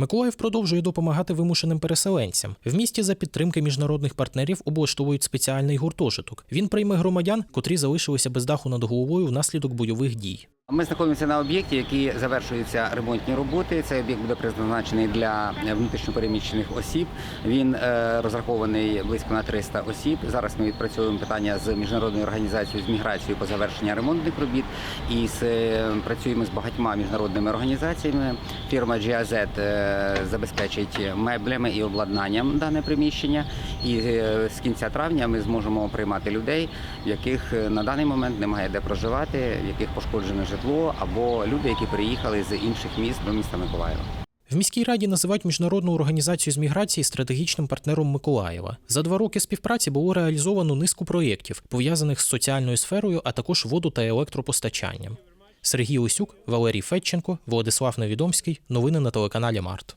Миколаїв продовжує допомагати вимушеним переселенцям. В місті за підтримки міжнародних партнерів облаштовують спеціальний гуртожиток. Він прийме громадян, котрі залишилися без даху над головою внаслідок бойових дій. Ми знаходимося на об'єкті, який завершуються ремонтні роботи. Цей об'єкт буде призначений для внутрішньопереміщених осіб. Він е, розрахований близько на 300 осіб. Зараз ми відпрацьовуємо питання з міжнародною організацією з міграцією по завершення ремонтних робіт і з, е, працюємо з багатьма міжнародними організаціями. Фірма GAZ е, забезпечить меблями і обладнанням дане приміщення. І е, з кінця травня ми зможемо приймати людей, в яких е, на даний момент немає де проживати, в яких пошкоджене житло, або люди, які приїхали з інших міст до міста Миколаєва. В міській раді називають міжнародну організацію з міграції стратегічним партнером Миколаєва. За два роки співпраці було реалізовано низку проєктів, пов'язаних з соціальною сферою, а також воду та електропостачанням. Сергій Усюк, Валерій Федченко, Владислав Невідомський. Новини на телеканалі Март.